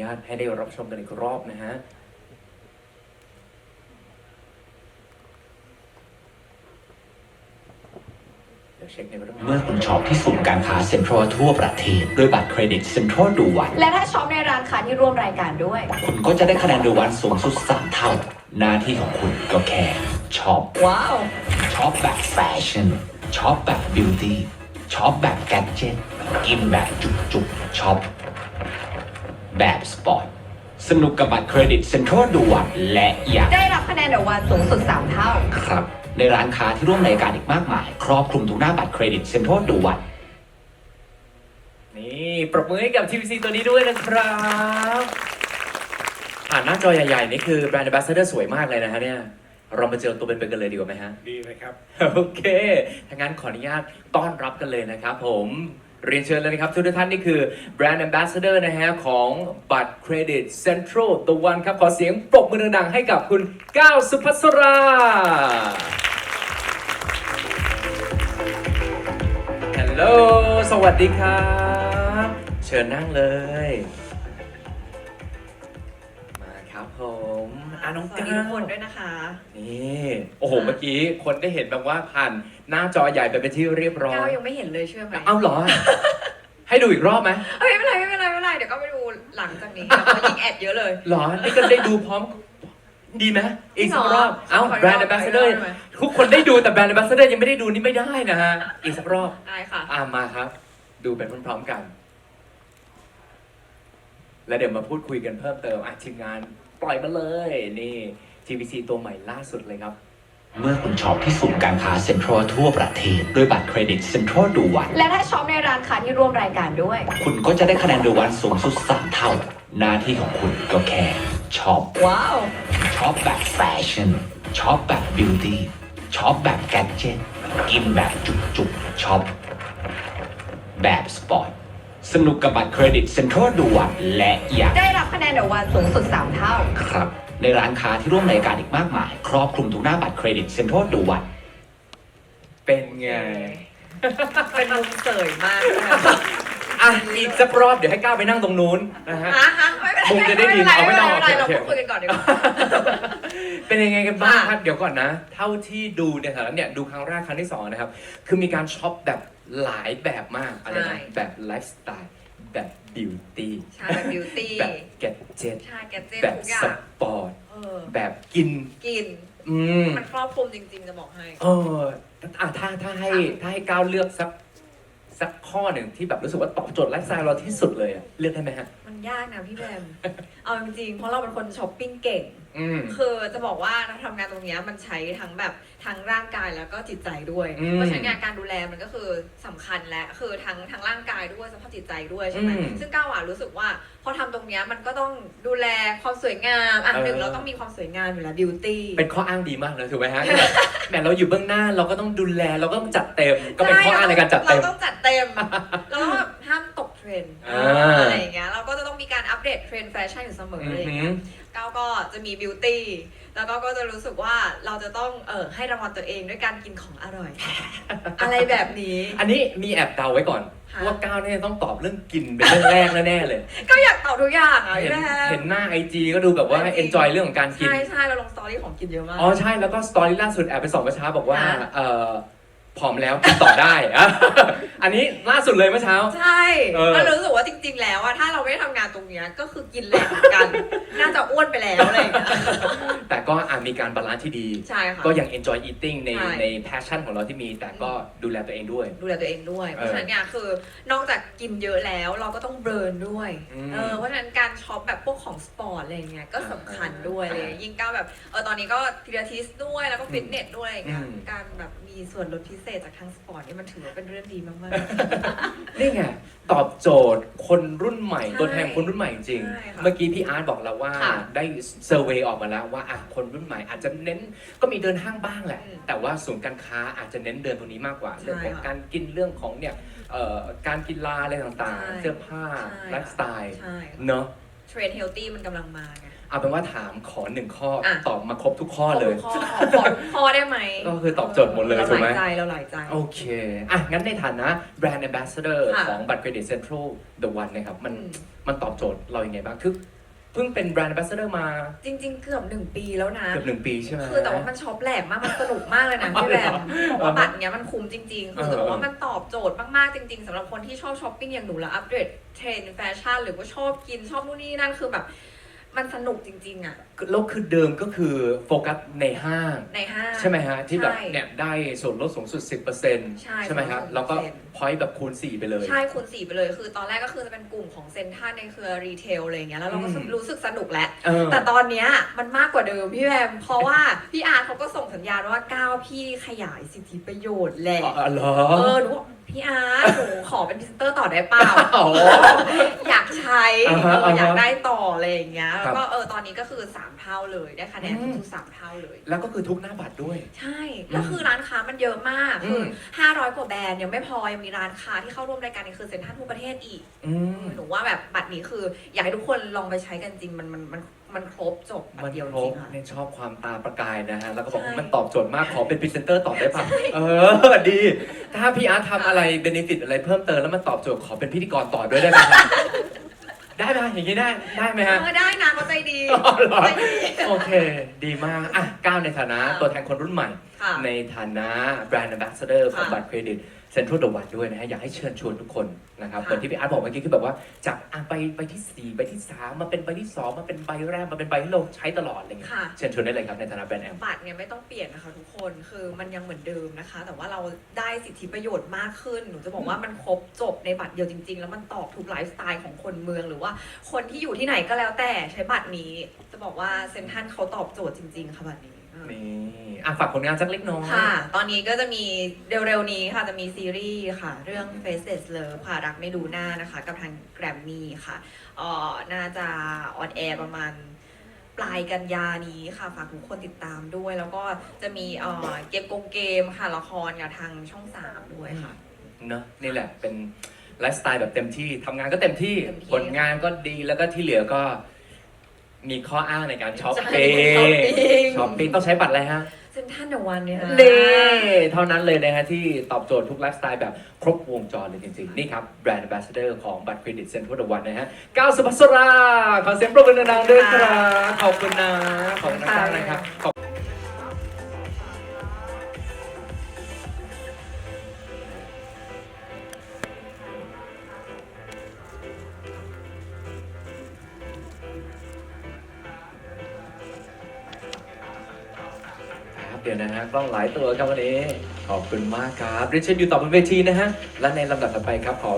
ญาตให้ได้รับชมกันอีกรอบนะฮะเดี๋ยวเช็คในระบบเมื่อคุณช็อปที่ศูนย์การค้าเซ็นทรัลทั่วประเทศด้วยบัตรเครดิตเซ็นทรัลดูวัน และถ้าช็อปในร้านค้าที่ร่วมรายการด้วย คุณก็จะได้คะแนนดูวันสูงสุด 3 เท่า หน้าที่ของคุณก็แค่ช็อปว้าวช็อปแบบแฟชั่นช็อปแบบบิวตี้ช็อปแบบแกดเจิตกินแบบจุกจุกๆช็อป แบบสปอร์ต สนุกกับบัตรเครดิตเซ็นทรัลดูวันและอยากได้รับคะแนนเดอะวันสูงสุด 3 เท่า ครับในร้านค้าที่ร่วมรายการอีกมากมาย ครอบคลุมทุกหน้าบัตรเครดิตเซ็นทรัลดูวันนี่ปรบมือให้กับ TVC ตัวนี้ด้วยนะครับผ่านหน้าจอใหญ่ๆ นี่คือแบรนด์ a บ b สเ s อร์สวยมากเลยนะฮะเนี่ย เรามาเจอตัวเป็นๆกันเลยดีกว่าไหมฮะ ดีเลยครับ โอเคถ้างั้นขออนุญาตต้อนรับกันเลยนะครับผม เรียนเชิญเลยนะครับ ทุกท่านนี่คือแบรนด์ Ambassador นะฮะ ของบัตรเครดิตเซ็นทรัลตะววันครับ ขอเสียงปรบมือดังๆให้กับคุณก้าวสุภัสราฮัลโหลสวัสดีครับ เชิญนั่งเลย อะน้องสวัสก้าดีทุกคนวด้วยนะคะ นี่โอ้โหเมื่อกี้คนได้เห็นแบบว่าผ่านหน้าจอใหญ่ไปเป็นที่เรียบร้อก้าวยยังไม่เห็นเลยเชื่อไหมเอาเหรอ ให้ดูอีกรอบไหมเอ้ยไม่เป็นไรไม่เป็นไรไม่เป็นไรเดี๋ยวก็ไปดูหลังจากนี้แล้วก็ยิงแอดเยอะเลยเหรอนี่ก็ได้ดูพร้อมดีไหมอีกสักรอบเอ้าขออีกรอบแบรนด์ a บ b สเดอร์ขออีกรอบได้ไหมทุกคนได้ดูแต่แบรนด์ a บ b สเดอร์ยังไม่ได้ดูนี่ไม่ได้นะฮะอีกสักรอบได้ค่ะอ่ามาครับ ดูไปพร้อมๆกัน แล้วเดี๋ยวมาพูดคุยกันเพิ่มเติมอะทีมงาน ปล่อยมาเลย นี่ TVC ตัวใหม่ล่าสุดเลยครับ เมื่อคุณช็อปที่ศูนย์การค้าเซ็นทรัลทั่วประเทศ ด้วยบัตรเครดิตเซ็นทรัลดูวัน และถ้าช็อปในร้านค้าที่ร่วมรายการด้วย คุณก็จะได้คะแนนดูวันสูงสุด3เท่า หน้าที่ของคุณก็แค่ช็อปว้าว ช็อปแบบแฟชั่นช็อปแบบบิวตี้ช็อปแบบแกดเจิตกินแบบจุกจุกๆช็อปแบบสปอร์ต สนุกกับบัตรเครดิตเซ็นทรัลดูวันและอยากได้รับคะแนนเดอะวันสูงสุด 3 เท่า ครับ ในร้านค้าที่ร่วมรายการอีกมากมาย ครอบคลุมทุกหน้าบัตรเครดิตเซ็นทรัลดูวันเป็นไง เป็นมุมเสยมากเลยอะอีกสักรอบเดี๋ยวให้ก้าวไปนั่งตรงนู้นนะฮะฮะฮะไม่เป็นไรมุมจะได้ดีไม่เอาไม่เป็นต้ไรองไม่เป็นไรเราโอเค พูดคุยกันก่อนดีกว่า เป็นยังไงกันบ้างค่ะครับเดี๋ยวก่อนนะ เท่าที่ดูเนี่ยครับเนี่ยดูครั้งแรกครั้งที่สองนะครับ คือมีการช็อปแบบ หลายแบบมากอะไรนะ แบบไลฟ์สไตล์ แบบบิวตี้ใช่แบบบิวตี้แบบแกดเจ็ตใช่แกดเจ็ตแบบทุกอย่าสงปอร์ตเออแบบกิน กิน อืมมันครอบคลุมจริงๆจะบอกให้ เอออะถ้าถ้าให้ถ้าให้ก้าวเลือกสักสักข้อหนึ่งที่แบบรู้สึกว่าตอบโจทย์ไลฟ์สไตล์เราที่สุดเลยอะเลือกได้ไหมฮะ มันยากนะพี่แบมเอาจริงๆเพราะเราเป็นคนช้อปปิ้งเก่ง อืม คือจะบอกว่าเราทำงานตรงเนี้ยมันใช้ทั้งแบบทั้งร่างกายแล้วก็จิตใจด้วย อืมเพราะฉะนั้นงานการดูแลมันก็คือสำคัญและคือทั้งทั้งร่างกายด้วยสภาพจิตใจด้วยใช่ไหมอืมซึ่งก้าวอะรู้สึกว่า พอทำตรงเนี้ยมันก็ต้องดูแลความสวยงามอะเออ หนึ่งเราต้องมีความสวยงามอยู่แล้วบิวตี้เป็นข้ออ้างดีมากเลยถูกไหมฮะแหมเราอยู่เบื้องหน้าเราก็ต้องดูแลเราก็ต้องจัดเต็ม ก็เป็นข้ออ้างในการจัดเต็ม เราต้องจัดเต็มเราต้องแบบห้ามตกเท รนด์อ่าอะไรอย่างเงี้ยเราก็จะต้องมีการอัปเดตเทรนด์แฟชั่นอยู่เสมออะไรอย่างเงี้ยก้าวก็จะมีบิวตี้แล้วก็ก็จะรู้สึกว่าเราจะต้องเออให้รางวัลตัวเองด้วยการกินของอร่อย อะไรแบบนี้ อันนี้มีแอบเดาไว้ก่อนค่ะ ว่าก้าวเนี่ยต้องตอบเรื่องกินเป็นเรื่องแรกแน่ๆเลยก็อยากตอบทุกอย่างอะเห็นพี่แม่เห็นหน้าไอจีก็ดูแบบว่า IG enjoy เรื่องของการกิน ใช่ใช่เราลงสตอรี่ของกินเยอะมาก อ๋อใช่แล้วก็สตอรี่ล่าสุดแอบไปส่องเมื่อเช้าบอกว่าค่ะ เอ่อ ผอมแล้วกินต่อได้อะอันนี้ล่าสุดเลยเมื่อเช้า ใช่เออ แล้วรู้สึกว่าจริง ๆ แล้วอะถ้าเราไม่ได้ทำงานตรงเนี้ยก็คือกินแรงเหมือนกัน น่าจะอ้วนไปแล้วอะไรอย่างเงี้ยแต่ก็อาจมีการบาลานซ์ที่ดี ใช่ค่ะ ก็ยัง enjoy eating ในใช่ ใน passion ของเราที่มี แต่ก็ดูแลตัวเองด้วย ดูแลตัวเองด้วย เพราะฉะนั้นเนี่ยคือนอกจากกินเยอะแล้วเราก็ต้องเบิร์นด้วยอืมเออเพราะฉะนั้นการช็อปแบบพวกของสปอร์ตอะไรอย่างเงี้ยก็สำคัญด้วยอ่าเลย ยิ่งก้าวแบบเออตอนนี้ก็พิลาทิสด้วยแล้วก็ฟิตเนสด้วยอะไรอย่างเงี้ยอืม การแบบมีส่วนลดพิเศษจากทางสปอร์ตนี่มันถือว่าเป็นเรื่องดีมากนี่ไงตอบโจทย์คนรุ่นใหม่ใช่ตัวแทนคนรุ่นใหม่จริง ใช่ค่ะ เมื่อกี้พี่อาร์ตบอกเราว่าค่ะได้เซอร์เวยออกมาแล้วว่าอะคนรุ่นใหม่อาจจะเน้นก็มีเดินห้างบ้างแหละ อืมแต่ว่าศูนย์การค้าอาจจะเน้นเดินตรงนี้มากกว่า ใช่เรื่องของค่ะการกินเรื่องของเนี่ยเอ่อการกีฬาอะไรต่างใช่ๆ เสื้อผ้าใช่ ไลฟ์สไตล์ใช่ เนอะเทรนเฮลตี้มันกำลังมาไง เอาเป็นว่าถามขอหนึ่งข้ออะ ตอบมาครบทุกข้อเลย ขอทุกข้อขอทุกข้อได้ไหมก็คือตอบโจทย์หมดเลยเราถูกหไหมลายใจเราหลายใจ โอเค อะ งั้นในฐานะแบรนด์ Ambassador ค่ะของบัตรเครดิตเซ็นทรัล The One นะครับ มัน อืม มันตอบโจทย์เรายัางไงบ้าง คือเพิ่งเป็นแบรนด์ Ambassador มาจริง ๆ เกือบหนึ่งปีแล้วนะ เกือบหนึ่งปีใช่ไหม คือแต่ว่ามันช็อปแหลกมาก มันสนุกมากเลยนะพี่แบมบอกว่าบัตรเนี้ยมันคุ้มจริง ๆ คือจะบอกว่ามันตอบโจทย์มาก ๆ จริง ๆสำหรับคนที่ชอบช้อปปิ้งอย่างหนูแล้วอัปเดตเทรนด์แฟชั่นหรือว่าชอบกินชอบนู่นนี่นั่นคือแบบ มันสนุกจริง ๆ อะ แล้วคือเดิมก็คือโฟกัสในห้าง ในห้าง ใช่ไหมฮะ ที่แบบใช่เนี่ยได้ส่วนลดสูงสุด 10%ใช่ใช่ไหมครับ10%แล้วก็พอยต์แบบคูณ 4 ไปเลย ใช่คูณสี่ไปเลย คือตอนแรกก็คือจะเป็นกลุ่มของเซ็นทรัลในเครือรีเทลอะไรอย่างเงี้ยแล้วเราก็อืม รู้สึกสนุกแล้ว เออ แต่ตอนเนี้ยมันมากกว่าเดิมพี่แบมเพราะว่า พี่อาร์ตเขาก็ส่งสัญญาณว่าก้าวพี่ขยายสิทธิประโยชน์แหละ อ๋อเหรอ เออหนูบอก พี่อาร์ตหนูขอเป็นพรีเซนเตอร์ต่อได้เปล่าอ๋ออยากใช้อ่าเอฮะออยากอ่าฮะได้ต่ออะไรอย่างเงี้ยครัแล้วบก็เออตอนนี้ก็คือ3เท่าเลยได้คะแนนอืมทุกๆสามเท่าเลย แล้วก็คือทุกหน้าบัตรด้วย ใช่แล้วคือร้านค้ามันเยอะมากคือม500กว่าแบรนด์ยังไม่พอยังมีร้านค้าที่เข้าร่วมรายการนี้คือเซ็นทรัลทั่วประเทศอีก อืม หนูว่าแบบบัตรนี้คือ อยากให้ทุกคนลองไปใช้กันจริงมันมันมัน มันครบจบบัตมัรนเดียวครจริบงๆค่ะ เนี่ยชอบความตาประกายนะฮะ แล้วก็บอกว่าใช่มันตอบโจทย์มาก ขอเป็นพรีเซนเตอร์ต่อได้ป่ะ เออ ดี ถ้าพี่อาร์ตทำอะไรเบนฟิตอะไรเพิ่มเติมแล้วมันตอบโจทย์ขอเป็นพิธีกรต่อด้วยได้ไหมครับ ได้ไหมอย่างนี้ได้ ได้ไหมฮะ เออได้นะเขาใจดีอ๋อเหรอ ใจดี โอเค ดีมาก อะก้าวในฐานะค่ะตัวแทนคนรุ่นใหม่ ค่ะในฐานะแบรนด์ a อ b a s s a d o r ของค่ะบัตรเครดิต เซ็นทรัลเดอะวันด้วยนะฮะอยากให้เชิญชวนทุกคนนะครับค่ะ เหมือนที่พี่อาร์ตบอกเมื่อกี้คือแบบว่าจากอะไปไปที่4ไปที่3มาเป็นใบที่2มาเป็นใบแรกมาเป็นใบที่เราใช้ตลอดอะไรเงี้ยค่ะ เชิญชวนได้เลยครับในฐานะแบรนด์แอม บัตรเนี่ยไม่ต้องเปลี่ยนนะคะทุกคนคือมันยังเหมือนเดิมนะคะ แต่ว่าเราได้สิทธิประโยชน์มากขึ้นหนูจะบอกว่ามันครบจบในบัตรเดียวจริง ๆ แล้วมันตอบทุกไลฟ์สไตล์ของคนเมืองหรือว่าคนที่อยู่ที่ไหนก็แล้วแต่ใช้บัตรนี้ จะบอกว่าเซนทรันเขาตอบโจทย์จริง ๆ ค่ะบัตรนี้เออนี่ อะฝากผลงานสักเล็กน้อย ค่ะ ตอนนี้ก็จะมีเร็วๆนี้ค่ะจะมีซีรีส์ค่ะ เรื่อง Faces Love ค่ะ รักไม่ดูหน้านะคะ กับทางแกรมมี่ค่ะเอ่อน่าจะออนแอร์ประมาณปลายกันยานี้ค่ะ ฝากทุกคนติดตามด้วย แล้วก็จะมีเอ่อเกมกงเกมค่ะละครกับทางช่อง3ด้วยค่ะ เนอะนี่แหละเป็นไลฟ์สไตล์แบบเต็มที่ทำงานก็เต็มที่เต็มที่ผลงานก็ดีแล้วก็ที่เหลือก็ มีข้ออ้างในการช้อปใช่ปิ้งช้อปปิ้ง ช้อปปิ้งต้องใช้บัตรอะไรฮะเซ นทันเดอะวันเนี่ยค่ะเน่เท่านั้นเลยนะฮะที่ตอบโจทย์ทุกไลฟ์สไตล์แบบครบวงจรเลยจริงๆ นี่ครับแบรนด์ a อ b a s s a d o r ของบัตรเครดิตเซ็นทรัลเดอะวันนะฮะก้าวสุภัสรา ขอเสียงปรบมือดังๆด้วยครับ ขอบคุณนะ ขอบคุณมากๆนะครับขอบ เดี๋ยวนะฮะกล้องหลายตัวครับวันนี้ ขอบคุณมากครับเรียนเชนอยู่ต่อบนเวทีนะฮะ และในลำดับต่อไปครับขอ